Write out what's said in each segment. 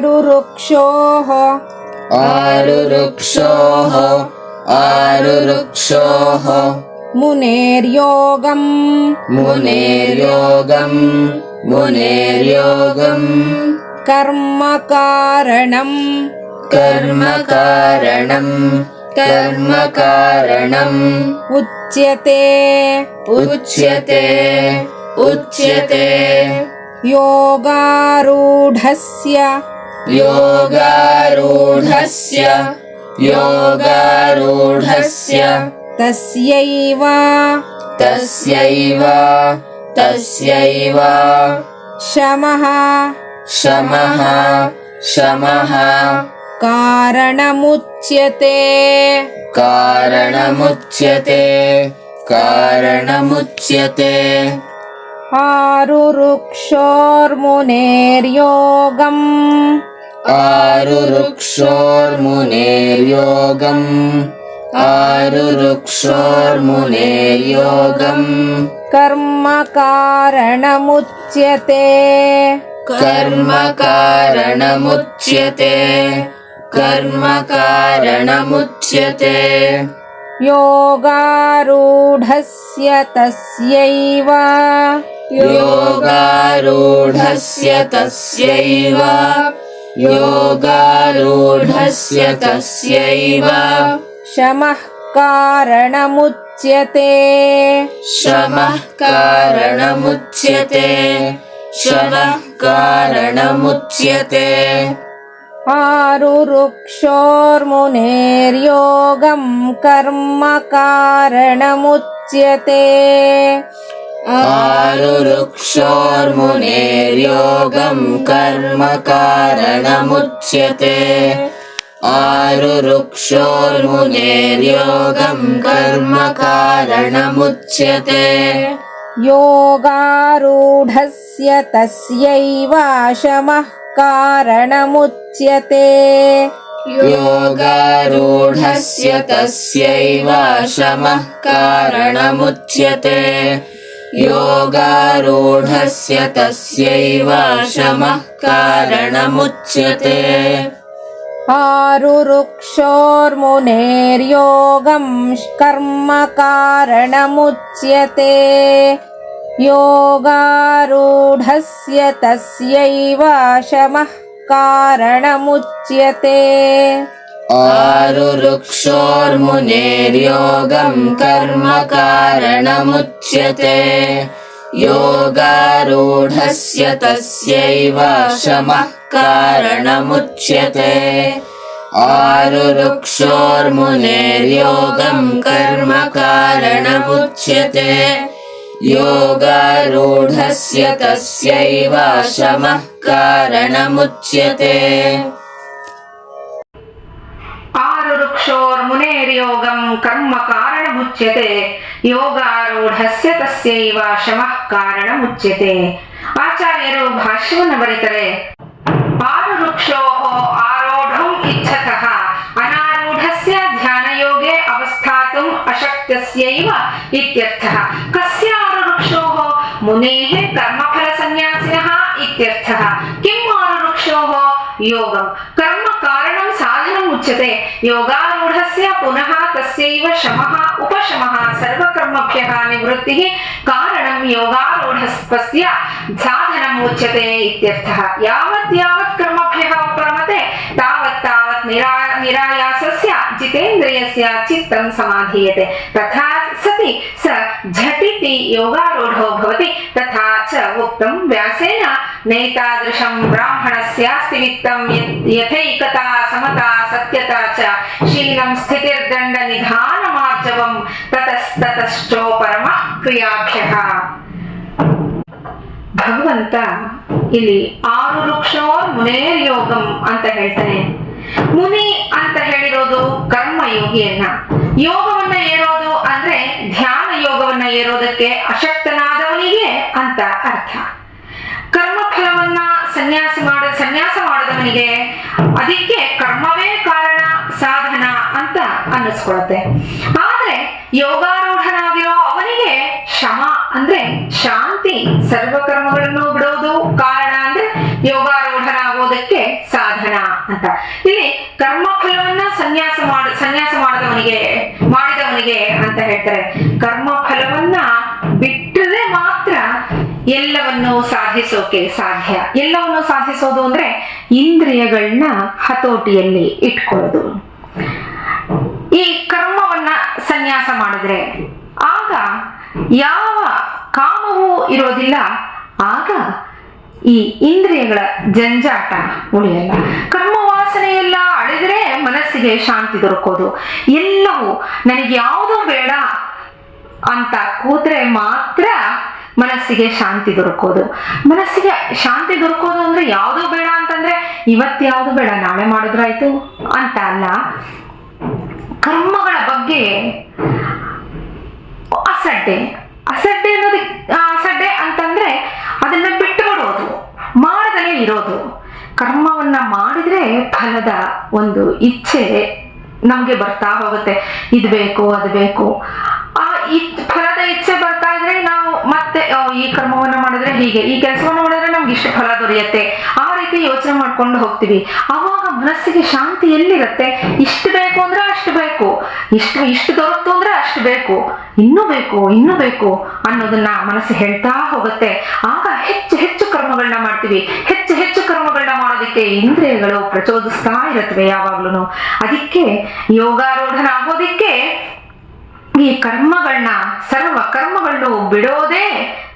आरुरुक्षोः। आरुरुक्षोः। आरुरुक्षोः। मुनेर्योगम्। मुनेर्योगम्। मुनेर्योगम्। कर्मकारणम् कर्मकारणम् कर्मकारणम् उच्यते। उच्यते। उच्यते। योगारूढस्य योगारूढस्य। योगारूढस्य। तस्यैव। तस्यैव। तस्यैव। शमः। शमः। शमः। कारणमुच्यते। कारणमुच्यते। कारणमुच्यते। आरुरुक्षोर्मुनेर्योगम् आरुरुक्षोर्मुनेर्योगम्। आरुरुक्षोर्मुनेर्योगम्। कर्मकारणमुच्यते। कर्मकारणमुच्यते। कर्मकारणमुच्यते। योगारूढस्य तस्यैव। योगारूढस्य तस्यैव योगारूढस्य तस्यैव। शमः कारणमुच्यते। शमः कारणमुच्यते। शमः कारणमुच्यते आरुरुक्षोर्मुनेर्योगं कर्म कारणमुच्यते। कर्मकारणमुच्यते कर्म कारणमुच्यते। योगारूढस्य तस्यैवाशमः कारणमुच्यते। योगारूढस्य तस्यैवाशमः कारणमुच्यते। योगारूढस्य तस्यैव शमः कारणमुच्यते। आरुरुक्षोर्मुनेर्योगम् कर्मकारणमुच्यते योगारूढस्य तस्यैव शमः कारणमुच्यते आरुरुक्षोर्मुनेर्योगम् कर्म कारणमुच्यते। योगारूढस्य तस्यैव शमः शमःकारणमुच्यते आरुरुक्षोर्मुनेर्योगम् कर्मकारणमुच्यते योगारूढस्य तस्यैव शमः कारणमुच्यते। ಯೋಗಂ ಕರ್ಮ ಕಾರಣ ಮುಚ್ಚತೆ ಯೋಗಾರೂಢಸ್ಯ ತಸ್ಯೈವ ಶಮ ಕಾರಣ ಮುಚ್ಚತೆ ಆಚಾರ್ಯರು ಭಾಷ್ಯವನ್ನು ಬರೀತಾರೆ ಪಾರುವೃಕ್ಷೋ ಆರೋಢಂ ಇಚ್ಛತಃ ಅನಾರೂಢಸ್ಯ ಧ್ಯಾನಯೋಗೆ ಅವಸ್ಥಾತುಂ ಅಶಕ್ತಸ್ಯೈವ ಇತ್ಯರ್ಥಃ ಕಸ್ಯ ಆರುವೃಕ್ಷೋ ಮುನೇಃ ಕರ್ಮಫಲ ಸಂನ್ಯಾಸಿನಃ ಇತ್ಯರ್ಥಃ ಕಿಂ ಆರುವೃಕ್ಷೋ ಯೋಗಂ ಕರ್ಮ उच्यते। योगारूढस्य पुनः तस्यैव शमः, उपशमः सर्वकर्मभ्यः निवृत्तिः। कारणं योगारूढस्य साधनम् उच्यते इत्यर्थः। यावत् यावत् कर्मभ्यः उपरमते तावत् तावत् निरा निरायासस्य जितेन्द्रियस्य चित्तं समाधीयते तथा सति स झटिति योगारूढो भवति तथा च उक्तं व्यासेन नैतादृशं ब्राह्मणस्यास्ति वित्तं यत्- यथैकता समता सत्यता च शीलं स्थितिर्दण्डनिधानमार्जवं ततस्ततश्चोपरमः क्रियाभ्यः ಭಗವಂತ ಇಲ್ಲಿ ಆರು ವೃಕ್ಷೋರ್ ಮುನೇರ್ ಯೋಗಂ ಅಂತ ಹೇಳ್ತಾನೆ ಮುನಿ ಅಂತ ಹೇಳಿರೋದು ಕರ್ಮಯೋಗಿಯನ್ನ ಯೋಗವನ್ನ ಏರೋದು ಅಂದ್ರೆ ಧ್ಯಾನ ಯೋಗವನ್ನ ಏರೋದಕ್ಕೆ ಅಶಕ್ತನಾದವನಿಗೆ ಅಂತ ಅರ್ಥ. ಕರ್ಮಫಲವನ್ನ ಸನ್ಯಾಸ ಮಾಡ, ಸನ್ಯಾಸ ಮಾಡಿದವನಿಗೆ ಅದಕ್ಕೆ ಕರ್ಮವೇ ಕಾರಣ, ಸಾಧನ ಅಂತ ಅನ್ನಿಸ್ಕೊಳತ್ತೆ. ಆದ್ರೆ ಯೋಗಾರೂಢನಾಗಿರೋ ಅವನಿಗೆ ಶಮ ಅಂದ್ರೆ ಶಾಂತಿ ಸರ್ವ ಕರ್ಮಗಳನ್ನು ಬಿಡೋದು ಕಾರಣ ಅಂದ್ರೆ ಯೋಗಾರೂಢನಾಗೋದಕ್ಕೆ ಸಾಧನ ಅಂತ. ಇಲ್ಲಿ ಕರ್ಮ ಫಲವನ್ನ ಸನ್ಯಾಸ ಮಾಡ, ಸನ್ಯಾಸ ಮಾಡಿದವನಿಗೆ ಮಾಡಿದವನಿಗೆ ಅಂತ ಹೇಳ್ತಾರೆ. ಕರ್ಮ ಫಲವನ್ನ ಬಿಟ್ಟರೆ ಮಾತ್ರ ಎಲ್ಲವನ್ನು ಸಾಧಿಸೋಕೆ ಸಾಧ್ಯ. ಎಲ್ಲವನ್ನು ಸಾಧಿಸೋದು ಅಂದ್ರೆ ಇಂದ್ರಿಯಗಳನ್ನ ಹತೋಟಿಯಲ್ಲಿ ಇಟ್ಕೊಳ್ಳೋದು. ಈ ಕರ್ಮವನ್ನ ಸನ್ಯಾಸ ಮಾಡಿದ್ರೆ ಆಗ ಯಾವ ಕಾಮವೂ ಇರೋದಿಲ್ಲ. ಆಗ ಈ ಇಂದ್ರಿಯಗಳ ಜಂಜಾಟ ಉಳಿಯಲ್ಲ. ಮನಸ್ಸಿಗೆ ಶಾಂತಿ ದೊರಕೋದು. ಎಲ್ಲವೂ ನನಗೆ ಯಾವುದು ಬೇಡ ಅಂತ ಕೂತ್ರೆ ಮಾತ್ರ ಮನಸ್ಸಿಗೆ ಶಾಂತಿ ದೊರಕೋದು. ಮನಸ್ಸಿಗೆ ಶಾಂತಿ ದೊರಕೋದು ಅಂದ್ರೆ ಯಾವುದು ಬೇಡ ಅಂತಂದ್ರೆ ಇವತ್ತು ಯಾವುದು ಬೇಡ, ನಾಳೆ ಮಾಡಿದ್ರಾಯ್ತು ಅಂತ ಅಲ್ಲ. ಕರ್ಮಗಳ ಬಗ್ಗೆ ಅಸಡ್ಡೆ. ಅಸಡ್ಡೆ ಅನ್ನೋದು ಅಸಡ್ಡೆ ಅಂತಂದ್ರೆ ಅದನ್ನ ಬಿಟ್ಟು ಬಿಡೋದು ಮಾಡದಲೇ ಇರೋದು. ಕರ್ಮವನ್ನ ಮಾಡಿದ್ರೆ ಫಲದ ಒಂದು ಇಚ್ಛೆ ನಮ್ಗೆ ಬರ್ತಾ ಹೋಗುತ್ತೆ. ಇದು ಬೇಕು, ಅದು ಬೇಕು. ಆ ಫಲದ ಇಚ್ಛೆ ಬರ್ತಾ ಇದ್ರೆ ನಾವು ಮತ್ತೆ ಈ ಕರ್ಮವನ್ನ ಮಾಡಿದ್ರೆ ಹೀಗೆ. ಈ ಕೆಲಸವನ್ನ ಮಾಡಿದ್ರೆ ನಮ್ಗೆ ಇಷ್ಟು ಫಲ ದೊರೆಯುತ್ತೆ. ಆ ರೀತಿ ಯೋಚನೆ ಮಾಡ್ಕೊಂಡು ಹೋಗ್ತೀವಿ. ಅವಾಗ ಮನಸ್ಸಿಗೆ ಶಾಂತಿ ಎಲ್ಲಿರುತ್ತೆ? ಇಷ್ಟು ಬೇಕು ಅಂದ್ರೆ ಅಷ್ಟು ಬೇಕು. ಇಷ್ಟು ಇಷ್ಟು ದೊರಕ್ತು ಅಂದ್ರೆ ಅಷ್ಟು ಬೇಕು. ಇನ್ನೂ ಬೇಕು ಇನ್ನೂ ಬೇಕು ಅನ್ನೋದನ್ನ ಮನಸ್ಸು ಹೇಳ್ತಾ ಹೋಗುತ್ತೆ. ಆಗ ಹೆಚ್ಚು ಹೆಚ್ಚು ಕರ್ಮಗಳನ್ನ ಮಾಡ್ತೀವಿ. ಹೆಚ್ಚು ಹೆಚ್ಚು ಕರ್ಮಗಳನ್ನ ಮಾಡೋದಕ್ಕೆ ಇಂದ್ರಿಯಗಳು ಪ್ರಚೋದಿಸ್ತಾ ಇರುತ್ತವೆ ಯಾವಾಗ್ಲೂ ಅದಕ್ಕೆ ಯೋಗಾರೂಢನಾಗೋದಿಕ್ಕೆ ಈ ಕರ್ಮಗಳನ್ನ ಸರ್ವ ಕರ್ಮಗಳನ್ನು ಬಿಡೋದೇ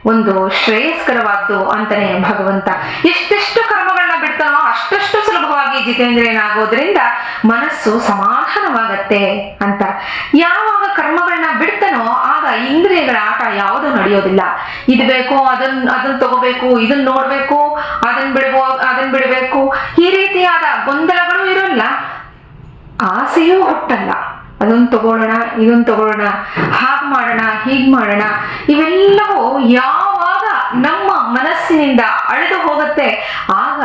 ಒಂದು ಶ್ರೇಯಸ್ಕರವಾದ್ದು ಅಂತಾನೆ ಭಗವಂತ. ಎಷ್ಟೆಷ್ಟು ಕರ್ಮಗಳನ್ನ ಬಿಡ್ತಾನೋ ಅಷ್ಟಷ್ಟು ಸುಲಭವಾಗಿ ಜಿತೇಂದ್ರಿಯನಾಗೋದ್ರಿಂದ ಮನಸ್ಸು ಸಮಾಧಾನವಾಗತ್ತೆ ಅಂತ. ಯಾವಾಗ ಕರ್ಮಗಳನ್ನ ಬಿಡ್ತಾನೋ ಆಗ ಇಂದ್ರಿಯಗಳ ಆಟ ಯಾವುದು ನಡೆಯೋದಿಲ್ಲ. ಇದು ಬೇಕು, ಅದನ್ ಅದನ್ನ ತಗೋಬೇಕು ಇದನ್ನ ನೋಡ್ಬೇಕು ಅದನ್ನ ಬಿಡ್ಬೋ ಅದನ್ನ ಬಿಡಬೇಕು. ಈ ರೀತಿಯಾದ ಗೊಂದಲಗಳು ಇರೋಲ್ಲ. ಆಸೆಯೂ ಹುಟ್ಟಲ್ಲ. ಅದನ್ನ ತಗೊಳ್ಳೋಣ ಇದನ್ನ ತಗೊಳ್ಳೋಣ, ಹಾಗೆ ಮಾಡೋಣ, ಹೀಗೆ ಮಾಡೋಣ. ಇವೆಲ್ಲವೂ ಯಾವಾಗ ನಮ್ಮ ಮನಸ್ಸಿನಿಂದ ಅಳೆದು ಹೋಗುತ್ತೆ. ಆಗ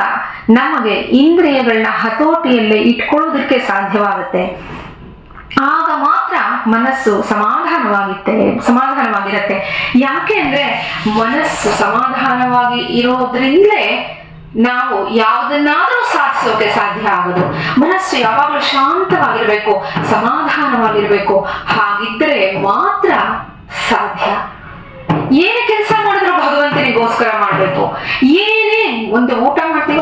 ನಮಗೆ ಇಂದ್ರಿಯಗಳನ್ನ ಹತೋಟಿಯಲ್ಲೇ ಇಟ್ಕೊಳ್ಳೋದಕ್ಕೆ ಸಾಧ್ಯವಾಗುತ್ತೆ. ಆಗ ಮಾತ್ರ ಮನಸ್ಸು ಸಮಾಧಾನವಾಗಿತ್ತೆ, ಸಮಾಧಾನವಾಗಿರುತ್ತೆ. ಯಾಕೆ ಅಂದ್ರೆ ಮನಸ್ಸು ಸಮಾಧಾನವಾಗಿ ಇರೋದ್ರಿಂದಲೇ ನಾವು ಯಾವುದನ್ನಾದ್ರೂ ಸಾಧಿಸೋಕೆ ಸಾಧ್ಯ ಆಗೋದು. ಮನಸ್ಸು ಯಾವಾಗಲೂ ಶಾಂತವಾಗಿರ್ಬೇಕು, ಸಮಾಧಾನವಾಗಿರ್ಬೇಕು. ಹಾಗಿದ್ರೆ ಮಾತ್ರ ಸಾಧ್ಯ. ಏನೇ ಕೆಲಸ ಮಾಡಿದ್ರು ಭಗವಂತನಿಗೋಸ್ಕರ ಮಾಡಬೇಕು. ಏನೇ ಒಂದು ಊಟ ಮಾಡ್ತೀವ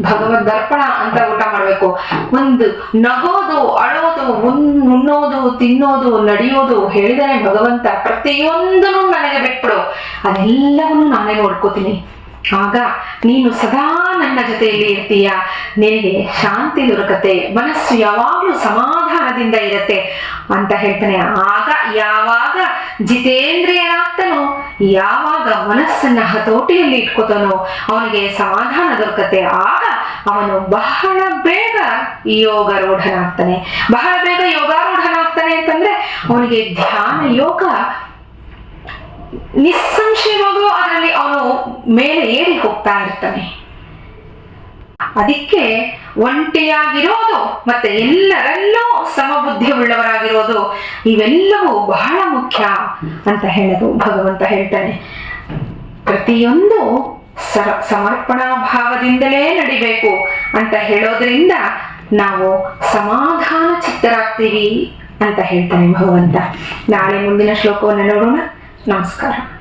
ಭಗವದ್ ದರ್ಪಣ ಅಂತ ಊಟ ಮಾಡ್ಬೇಕು. ಒಂದು ನಗೋದು, ಅಳೋದು ಉಣ್ಣೋದು ತಿನ್ನೋದು, ನಡೆಯೋದು ಹೇಳಿದರೆ ಭಗವಂತ ಪ್ರತಿಯೊಂದನ್ನು ನನಗೆ ಬಿಟ್ಬಿಡು. ಅದೆಲ್ಲವನ್ನು ನಾನೇ ನೋಡ್ಕೋತೀನಿ. ಆಗ ನೀನು ಸದಾ ನನ್ನ ಜೊತೆಯಲ್ಲಿ ಇರ್ತೀಯ. ನಿನಗೆ ಶಾಂತಿ ದೊರಕತೆ ಮನಸ್ಸು ಯಾವಾಗಲೂ ಸಮಾಧಾನದಿಂದ ಇರತ್ತೆ ಅಂತ ಹೇಳ್ತಾನೆ. ಆಗ ಯಾವಾಗ ಜಿತೇಂದ್ರಿಯನಾಗ್ತಾನೋ, ಯಾವಾಗ ಮನಸ್ಸನ್ನ ಹತೋಟಿಯಲ್ಲಿ ಇಟ್ಕೋತಾನೋ, ಅವನಿಗೆ ಸಮಾಧಾನ ದೊರಕತೆ ಆಗ ಅವನು ಬಹಳ ಬೇಗ ಯೋಗಾರೂಢನಾಗ್ತಾನೆ. ಬಹಳ ಬೇಗ ಯೋಗಾರೂಢನಾಗ್ತಾನೆ ಅಂತಂದ್ರೆ ಅವನಿಗೆ ಧ್ಯಾನ ಯೋಗ ನಿಸ್ಸಂಶಯವಾಗೂ ಅದರಲ್ಲಿ ಅವನು ಮೇಲೆ ಏರಿ ಹೋಗ್ತಾ ಇರ್ತಾನೆ. ಅದಕ್ಕೆ ಒಂಟಿಯಾಗಿರೋದು ಮತ್ತೆ ಎಲ್ಲರಲ್ಲೂ ಸಮಬುದ್ಧಿ ಉಳ್ಳವರಾಗಿರೋದು ಇವೆಲ್ಲವೂ ಬಹಳ ಮುಖ್ಯ ಅಂತ ಹೇಳೋದು ಭಗವಂತ ಹೇಳ್ತಾನೆ. ಪ್ರತಿಯೊಂದು ಸರ ಸಮರ್ಪಣಾ ಭಾವದಿಂದಲೇ ನಡಿಬೇಕು ಅಂತ ಹೇಳೋದ್ರಿಂದ ನಾವು ಸಮಾಧಾನ ಚಿತ್ತರಾಗ್ತೀವಿ ಅಂತ ಹೇಳ್ತಾನೆ ಭಗವಂತ. ನಾಳೆ ಮುಂದಿನ ಶ್ಲೋಕವನ್ನು ನೋಡೋಣ. ナスから。